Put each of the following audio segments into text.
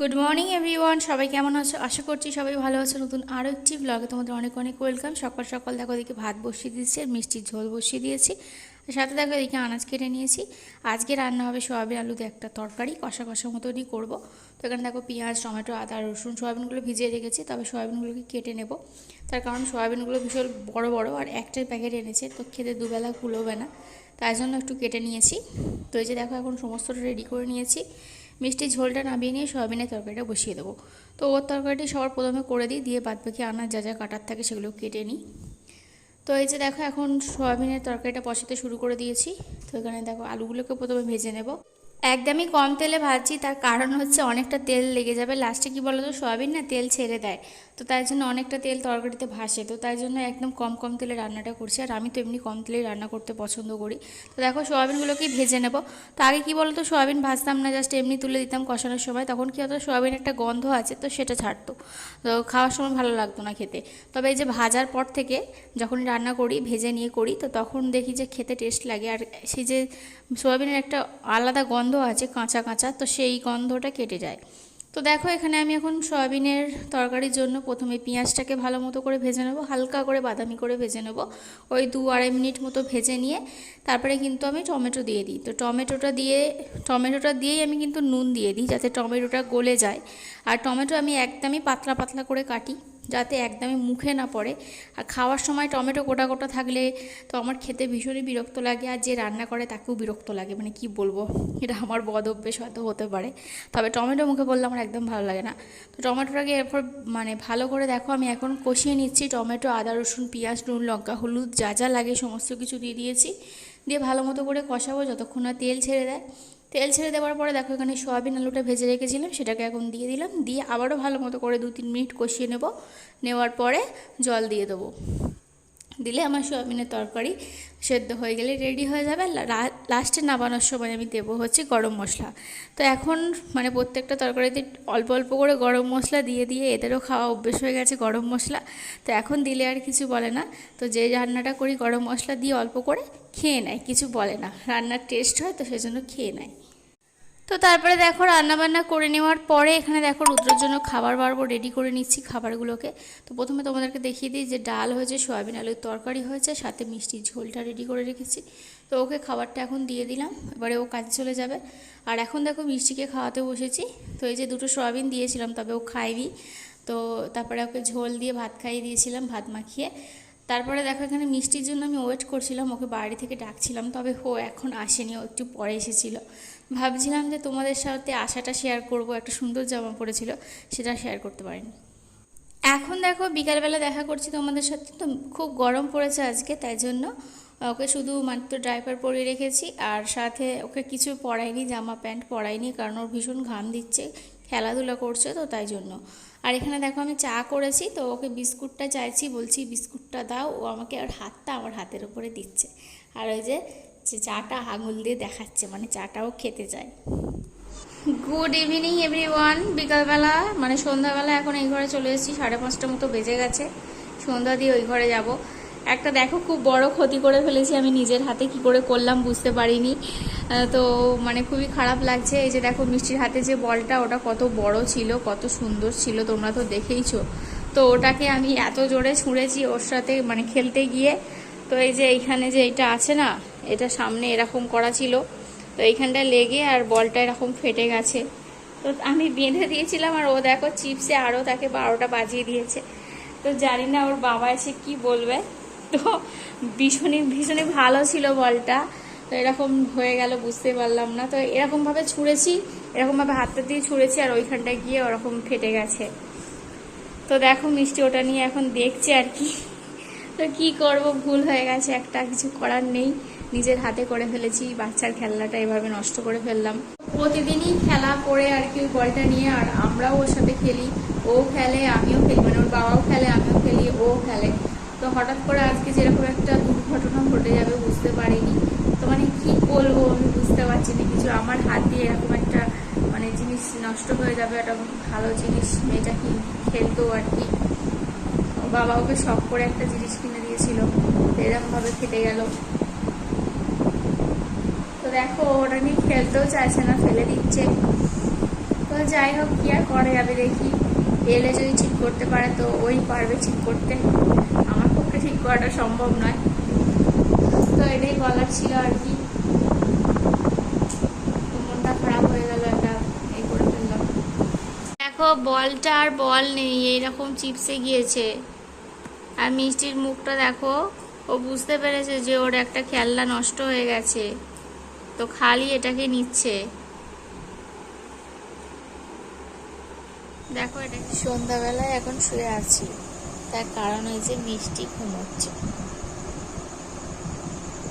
Good morning everyone সবাই কেমন আছো? আশা করছি সবাই ভালো আছো। নতুন আরও একটি ব্লগে তোমাদের অনেক অনেক ওয়েলকাম সকাল সকাল দেখো দেখি ভাত বসিয়ে দিয়েছি মিষ্টির ঝোল বসিয়ে দিয়েছি। সাথে দেখো এদিকে আনাজ কেটে নিয়েছি। আজকে রান্না হবে সোয়াবিন আলুতে একটা তরকারি। কষা কষা মতনই করব। তো এখানে দেখো পেঁয়াজ, টমেটো, আদা, রসুন সোয়াবিনগুলো ভিজিয়ে রেখেছি। তবে সোয়াবিনগুলোকে কেটে নেব। তার কারণ সোয়াবিনগুলো ভীষণ বড় বড় আর একটাই প্যাকেট এনেছে। তো খেতে দুবেলা কুলোবে না। তাই জন্য একটু কেটে নিয়েছি। তো এই যে দেখো এখন সমস্তটা রেডি করে নিয়েছি। মিষ্টি ঝোলটা নামিয়ে নিয়ে সয়াবিনের তরকারিটা বসিয়ে দেবো। তো ওর তরকারিটি সবার প্রথমে করে দিই, দিয়ে বাদ বাকি আনার যা যা কাটার থাকে সেগুলো কেটে নিই। তো এই যে দেখো এখন সয়াবিনের তরকারিটা বসাতে শুরু করে দিয়েছি। তো এখানে দেখো আলুগুলোকে প্রথমে ভেজে নেব। একদমই কম তেলে ভাজছি, তার কারণ হচ্ছে অনেকটা তেল লেগে যাবে। লাস্টে কি বলো তো সয়াবিন না তেল ছেড়ে দেয়। তো তাই জন্য অনেকটা তেল তরকারিতে ভাসে। তো তাই জন্য একদম কম কম তেলে রান্নাটা করছি। আর আমি তো এমনি কম তেলেই রান্না করতে পছন্দ করি। তো দেখো সোয়াবিনগুলোকে ভেজে নেব। তো আগে কি বলতো, সোয়াবিন ভাজতাম না জাস্ট এমনি তুলে দিতাম কষানোর সময়। তখন কী হতো, সোয়াবিন একটা গন্ধ আছে, তো সেটা ছাড়তো। তো খাওয়ার সময় ভালো লাগতো না খেতে। তবে এই যে ভাজার পর থেকে যখন রান্না করি, ভেজে নিয়ে করি, তো তখন দেখি যে খেতে টেস্ট লাগে। আর সেই যে সোয়াবিনের একটা আলাদা গন্ধ আছে, কাঁচা কাঁচা, তো সেই গন্ধটা কেটে যায়। তো দেখো এখানে আমি এখন সয়াবিনের তরকারির জন্য প্রথমে পেঁয়াজটাকে ভালো মতো করে ভেজে নেব, হালকা করে বাদামি করে ভেজে নেব। ওই দু আড়াই মিনিট মতো ভেজে নিয়ে তারপরে কিন্তু আমি টমেটো দিয়ে দিই। তো টমেটোটা দিয়ে, টমেটোটা দিয়েই আমি কিন্তু নুন দিয়ে দিই যাতে টমেটোটা গলে যায়। আর টমেটো আমি একদমই পাতলা পাতলা করে কাটি। যাতে একদমই মুখে না পড়ে। আর খাওয়ার সময় টমেটো গোটা গোটা থাকলে তো আমার খেতে ভীষণই বিরক্ত লাগে, আর যে রান্না করে তাকেও বিরক্ত লাগে। মানে কি বলব, এটা আমার বদ অভ্যেস হয়তো হতে পারে। তবে টমেটো মুখে বললে আমার একদম ভালো লাগে না। তো টমেটোটাকে এরপর মানে ভালো করে দেখো, আমি এখন কষিয়ে নিচ্ছি টমেটো, আদা, রসুন, পেঁয়াজ, নুন, লঙ্কা, হলুদ, যা যা লাগে সমস্ত কিছু দিয়ে দিয়েছি। দিয়ে ভালো মতো করে কষাবো, যতক্ষণ না তেল ছেড়ে দেয়। তেল ছেড়ে দেওয়ার পরে দেখো এখানে সয়াবিন আলুটা ভেজে রেখেছিলাম, সেটাকে এখন দিয়ে দিলাম। দিয়ে আবারও ভালো মতো করে দু তিন মিনিট কষিয়ে নেব। নেওয়ার পরে জল দিয়ে দেবো। দিলে আমার সয়াবিনের তরকারি সেদ্ধ হয়ে গেলে রেডি হয়ে যাবে। লাস্টে নামানোর সময় আমি দেবো হচ্ছে গরম মশলা। তো এখন মানে প্রত্যেকটা তরকারিতে অল্প অল্প করে গরম মশলা দিয়ে দিয়ে এদেরও খাওয়া অভ্যেস হয়ে গেছে গরম মশলা। তো এখন দিলে আর কিছু বলে না। তো যে রান্নাটা করি গরম মশলা দিয়ে অল্প করে খেয়ে নেয়, কিছু বলে না। রান্নার টেস্ট হয় তো সেজন্য খেয়ে নেয়। তো তারপরে দেখো রান্নাবান্না করে নেওয়ার পরে এখানে দেখো রুদ্রের জন্য খাবার বারবো রেডি করে নিচ্ছি খাবারগুলোকে। তো প্রথমে তোমাদেরকে দেখিয়ে দিই যে ডাল হয়েছে, সয়াবিন আলুর তরকারি হয়েছে, সাথে মিষ্টির ঝোলটা রেডি করে রেখেছি। তো ওকে খাবারটা এখন দিয়ে দিলাম, এবারে ও কাজে চলে যাবে। আর এখন দেখো মিষ্টিকে খাওয়াতে বসেছি। তো এই যে দুটো সয়াবিন দিয়েছিলাম, তবে ও খাইনি তো তারপরে ওকে ঝোল দিয়ে ভাত খাইয়ে দিয়েছিলাম, ভাত মাখিয়ে। তারপরে দেখো এখানে মিষ্টির জন্য আমি ওয়েট করছিলাম, ওকে বাড়ি থেকে ডাকছিলাম, তবে ও এখন আসেনি, ও একটু পরে এসেছিল। ভাবছিলাম যে তোমাদের সাথে আশাটা শেয়ার করব। একটা সুন্দর জামা পরেছিল সেটা শেয়ার করতে পারিনি। এখন দেখো, বিকালবেলা দেখা করছি তোমাদের সাথে। তো খুব গরম পড়েছে আজকে, তাই জন্য ওকে শুধু মাত্র ড্রাইভার পরিয়ে রেখেছি। আর সাথে ওকে কিছু পরাইনি, জামা প্যান্ট পরাইনি, কারণ ওর ভীষণ ঘাম দিচ্ছে, খেলাধুলা করছে তো, তাই জন্য। আর এখানে দেখো, আমি চা করেছি, তো ওকে বিস্কুটটা চাইছি, বলছি, বিস্কুটটা দাও। ও আমাকে আর হাতটা আমার হাতের উপরে দিচ্ছে। আর ওই যে যে চাটা আঙুল দিয়ে দেখাচ্ছে মানে চাটাও খেতে চায়। গুড ইভিনিং এভরিওয়ান বিকালবেলা মানে সন্ধ্যাবেলা এখন এই ঘরে চলে এসেছি, সাড়ে পাঁচটা মতো বেজে গেছে। সন্ধ্যা দিয়ে ওই ঘরে যাব। একটা দেখো, খুব বড় ক্ষতি করে ফেলেছি আমি নিজের হাতে, কি করে করলাম বুঝতে পারিনি। তো মানে খুবই খারাপ লাগছে। এই যে দেখো, মিষ্টির হাতে যে বলটা, ওটা কত বড় ছিল, কত সুন্দর ছিল, তোমরা তো দেখেইছো। তো ওটাকে আমি এত জোরে ছুঁড়েছি ওর সাথে মানে খেলতে গিয়ে। তো এই যে এইখানে যে এটা আছে না এটা সামনে এরকম করা ছিল। তো এইখানটা লেগে আর বলটা এরকম ফেটে গেছে। তো আমি বেঁধে দিয়েছিলাম আর ও দেখো চিপসে আরও তাকে বারোটা বাজিয়ে দিয়েছে। তো জানি না ওর বাবা এসে কি বলবে। তো ভীষণই ভীষণই ভালো ছিল বলটা। তো এরকম হয়ে গেল, বুঝতে পারলাম না। তো এরকমভাবে ছুঁড়েছি, এরকমভাবে হাতটা দিয়ে ছুঁড়েছি আর ওইখানটায় গিয়ে ওরকম ফেটে গেছে। তো দেখো মিষ্টি ওটা নিয়ে এখন দেখছে আর কি। তো কি করব, ভুল হয়ে গেছে, একটা কিছু করার নেই। নিজের হাতে করে ফেলেছি, বাচ্চার খেলনাটা এভাবে নষ্ট করে ফেললাম। প্রতিদিনই খেলা করে আর কি ওই বলটা নিয়ে, আর আমরাও ওর সাথে খেলি। ও খেলে, আমিও খেলি মানে ওর বাবাও খেলে, আমিও খেলি, ও খেলে। তো হঠাৎ করে আজকে যেরকম একটা দুর্ঘটনা ঘটে যাবে বুঝতে পারিনি। তো মানে কি বলব, আমি বুঝতে পারছি না কিছু। আমার হাত দিয়ে এরকম একটা মানে জিনিস নষ্ট হয়ে যাবে, একটা ভালো জিনিস, মেয়েটা কি খেলতো আর কি। বাবা ওকে শখ করে একটা জিনিস কিনে দিয়েছিল এরকমভাবে খেতে গেল। দেখো ওটা নিয়ে খেলতেও চাইছে না, ফেলে দিচ্ছে। তো যাই হোক, কি আর করা যাবে দেখি। এলে যদি ঠিক করতে পারে, তো ওই পারবে ঠিক করতে। আমার পক্ষে ঠিক করাটা সম্ভব নয়। তো এটাই বলার ছিল আর কি। মনটা খারাপ হয়ে গেল একটা, এই করে ফেললাম দেখো, বলটা আর বল নেই, এইরকম চিপসে গিয়েছে। আর মিষ্টির মুখটা দেখো, ও বুঝতে পেরেছে যে ওর একটা খেলনা নষ্ট হয়ে গেছে। তো খালি এটাকে নিচ্ছে। দেখো এটা সন্ধ্যাবেলায় এখন শুয়ে আছি। তার কারণ এই যে মিষ্টি ঘুমোচ্ছে।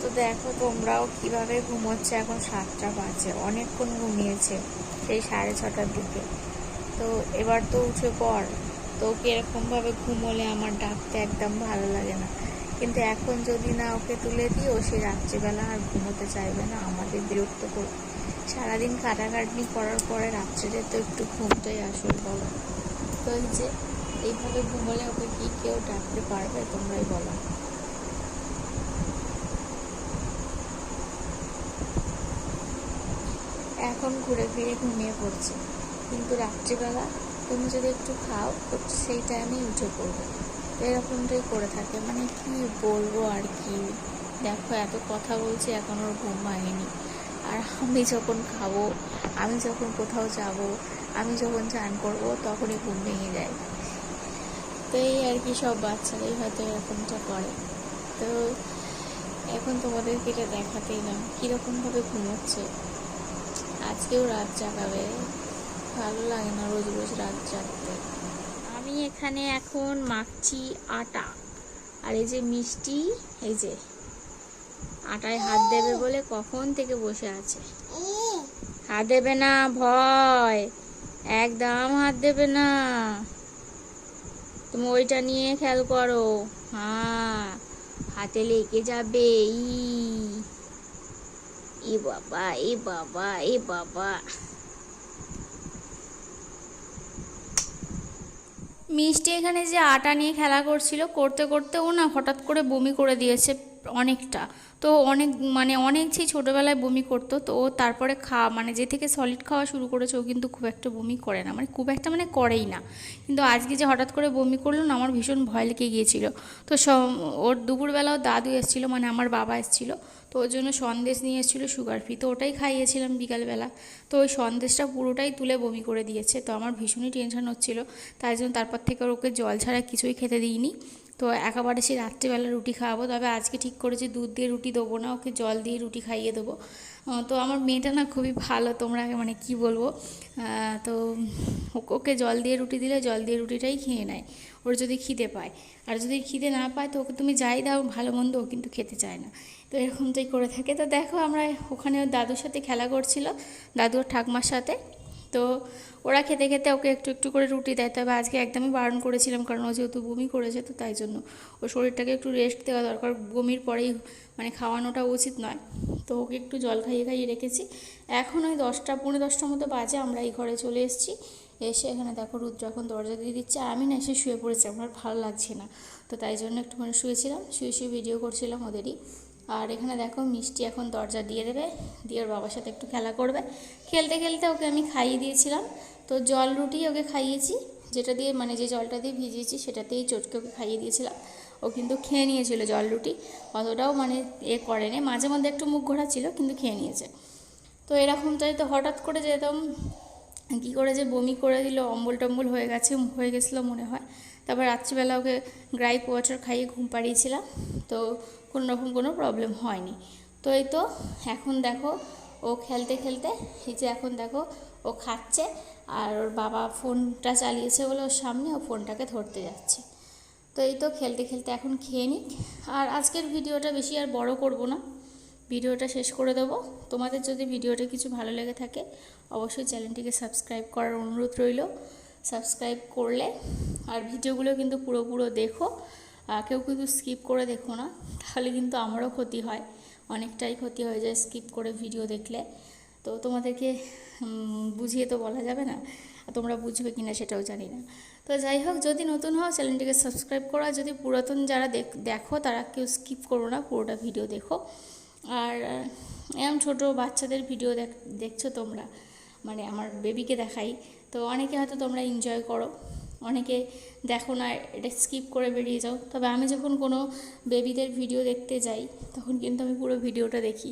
তো দেখো তোমরাও কীভাবে ঘুমোচ্ছে এখন সাতটা বাজে। অনেকক্ষণ ঘুমিয়েছে সেই সাড়ে ছটার দিকে। তো এবার তো উঠে পড়। তো ওকে এরকমভাবে ঘুমোলে আমার ডাকতে একদম ভালো লাগে না। কিন্তু এখন যদি না ওকে তুলে দিই ও সে রাত্রিবেলা আর ঘুমোতে চাইবে না। আমাদের বিরক্ত করবে সারাদিন কাটাকাটনি করার পরে রাত্রিরে তো একটু ঘুমটাই আসল বলো। তো এই যে, এইভাবে ঘুমোলে ওকে কি কেউ ডাকতে পারবে, তোমরাই বলো। এখন ঘুরে ফিরে ঘুমিয়ে পড়ছে। কিন্তু রাত্রিবেলা তুমি যদি একটু খাও, তো সেই টাইমেই উঠে পড়বে। এরকমটাই করে থাকে। মানে কি বলব আর কি? দেখো, এত কথা বলছি, এখন ওর ঘুম ভাঙেনি আর আমি যখন খাব, আমি যখন কোথাও যাব, আমি যখন চান করব, তখনই ঘুম ভেঙে যায়। তো এই আর কি সব বাচ্চারাই হয়তো এরকমটা করে। তো এখন তোমাদেরকে এটা দেখাতে এলাম কীরকমভাবে ঘুমোচ্ছে। আজকেও রাত জাগাবে। ভালো লাগে না রোজ রোজ রাত জাগতে। আমি এখানে এখন মাখছি আটা। আর এই যে মিষ্টি, এই যে আটায় হাত দেবে বলে কখন থেকে বসে আছে? হাত দেবে না, ভয়। একদম হাত দেবে না। তুমি ওইটা নিয়ে খেয়াল করো। হ্যাঁ হাতে লেগে যাবে। ই। বাবা, এ বাবা এ বাবা। মিষ্টি এখানে যে আটা নিয়ে খেলা করছিল, করতে করতে ও না হঠাৎ করে বমি করে দিয়েছে। অনেকটা। তো অনেক মানে অনেক সেই ছোটোবেলায় বমি করতো, তো ও তারপরে খাওয়া মানে যে থেকে সলিড খাওয়া শুরু করেছে, ও কিন্তু খুব একটা বমি করে না। মানে খুব একটা মানে করেই না। কিন্তু আজকে যে হঠাৎ করে বমি করল না, আমার ভীষণ ভয় লেগে গিয়েছিল। তো স ওর দুপুরবেলাও দাদু এসেছিল মানে আমার বাবা এসেছিল। তো ওর জন্য সন্দেশ নিয়ে এসেছিল সুগার ফ্রি তো ওটাই খাইয়েছিলাম বিকালবেলা। তো ওই সন্দেশটা পুরোটাই তুলে বমি করে দিয়েছে। তো আমার ভীষণই টেনশন হচ্ছিল। তাই জন্য তারপর থেকে ওকে জল ছাড়া কিছুই খেতে দিইনি। তো একেবারে সে রাত্রিবেলা রুটি খাওয়াবো। তবে আজকে ঠিক করেছি দুধ দিয়ে রুটি দেবো না, ওকে জল দিয়ে রুটি খাইয়ে দেবো। তো আমার মেয়েটা না খুবই ভালো, তোমরা মানে কি বলব? তো ওকে জল দিয়ে রুটি দিলে জল দিয়ে রুটিটাই খেয়ে নেয়, ওর যদি খিদে পায়। আর যদি খিদে না পায়, তো ওকে তুমি যাই দাও, ভালো মন্দ ও কিন্তু খেতে চায় না। তো এরকমটাই করে থাকে। তো দেখো আমরা ওখানে দাদুর সাথে খেলা করছিল দাদু ওর ঠাকমার সাথে। তো ওরা খেতে খেতে ওকে একটু একটু করে রুটি দেয়। তবে আজকে একদমই বারণ করেছিলাম, কারণ ও যেহেতু বমি করেছে, তো তাই জন্য ও শরীরটাকে একটু রেস্ট দেওয়া দরকার। বমির পরেই মানে খাওয়ানোটা উচিত নয়। তো ওকে একটু জল খাইয়ে খাইয়ে রেখেছি। এখন ওই দশটা, পৌনে দশটার মতো বাজে, আমরা এই ঘরে চলে এসেছি। এসে এখানে দেখো রুদ্র এখন দরজা দিয়ে দিচ্ছে। আমি না এসে শুয়ে পড়েছি, আমার ভালো লাগছে না। তো তাই জন্য একটুখানি শুয়েছিলাম, শুয়ে শুয়ে ভিডিও করছিলাম ওদেরই। আর এখানে দেখো মিষ্টি এখন দরজা দিয়ে দেবে, দিয়ে ওর বাবার সাথে একটু খেলা করবে। খেলতে খেলতে ওকে আমি খাইয়ে দিয়েছিলাম। তো জল রুটি ওকে খাইয়েছি, যেটা দিয়ে মানে যে জলটা দিয়ে ভিজিয়েছি সেটাতেই চটকে ওকে খাইয়ে দিয়েছিলাম। ও কিন্তু খেয়ে নিয়েছিল জল রুটি, অতটাও মানে এ করেনি। মাঝে মধ্যে একটু মুখ ঘোরা ছিল, কিন্তু খেয়ে নিয়েছে। তো এরকমটাই তো হঠাৎ করে যেতাম কী করে যে বমি করে দিল, অম্বল টম্বল হয়ে গেছে, হয়ে গেছিল মনে হয়। তারপর রাত্রিবেলা ওকে গ্রাইপ ওয়াটার খাইয়ে ঘুম পাড়িয়েছিলাম। তো কোনো রকম কোনো প্রবলেম হয়নি। তো এই তো এখন দেখো ও খেলতে খেলতে এই যে এখন দেখো ও খাচ্ছে আর ওর বাবা ফোনটা চালিয়েছে বলে ওর সামনে ও ফোনটাকে ধরতে যাচ্ছে। তো এই তো খেলতে খেলতে এখন খেয়ে নিক। আর আজকের ভিডিওটা বেশি আর বড় করব না। ভিডিওটা শেষ করে দেবো। তোমাদের যদি ভিডিওটা কিছু ভালো লেগে থাকে অবশ্যই চ্যানেলটিকে সাবস্ক্রাইব করার অনুরোধ রইল। সাবস্ক্রাইব করলে আর ভিডিওগুলো কিন্তু পুরো পুরো দেখো। কেউ কিন্তু স্কিপ করে দেখো না, তাহলে কিন্তু আমারও ক্ষতি হয়, অনেকটাই ক্ষতি হয়ে যায় স্কিপ করে ভিডিও দেখলে। তো তোমাদেরকে বুঝিয়ে তো বলা যাবে না তোমরা বুঝবে কি না সেটাও জানি না। তো যাই হোক, যদি নতুন হও চ্যানেলটিকে সাবস্ক্রাইব করো যদি পুরাতন যারা দেখো তারা কেউ স্কিপ করো না, পুরোটা ভিডিও দেখো। আর এরম ছোটো বাচ্চাদের ভিডিও দেখছ তোমরা? মানে আমার বেবিকে দেখাই। তো অনেকে হয়তো তোমরা এনজয় করো। অনেকে দেখো না, এটা স্কিপ করে বেরিয়ে যাও। তবে আমি যখন কোনো বেবিদের ভিডিও দেখতে যাই, তখন কিন্তু আমি পুরো ভিডিওটা দেখি।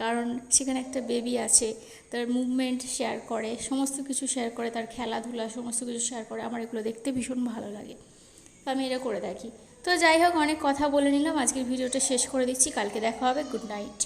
কারণ সেখানে একটা বেবি আছে, তার মুভমেন্ট শেয়ার করে, সমস্ত কিছু শেয়ার করে, তার খেলাধুলা, সমস্ত কিছু শেয়ার করে। আমার এগুলো দেখতে ভীষণ ভালো লাগে। তো আমি এটা করে থাকি তো যাই হোক, অনেক কথা বলে নিলাম। আজকের ভিডিওটা শেষ করে দিচ্ছি। কালকে দেখা হবে। Good night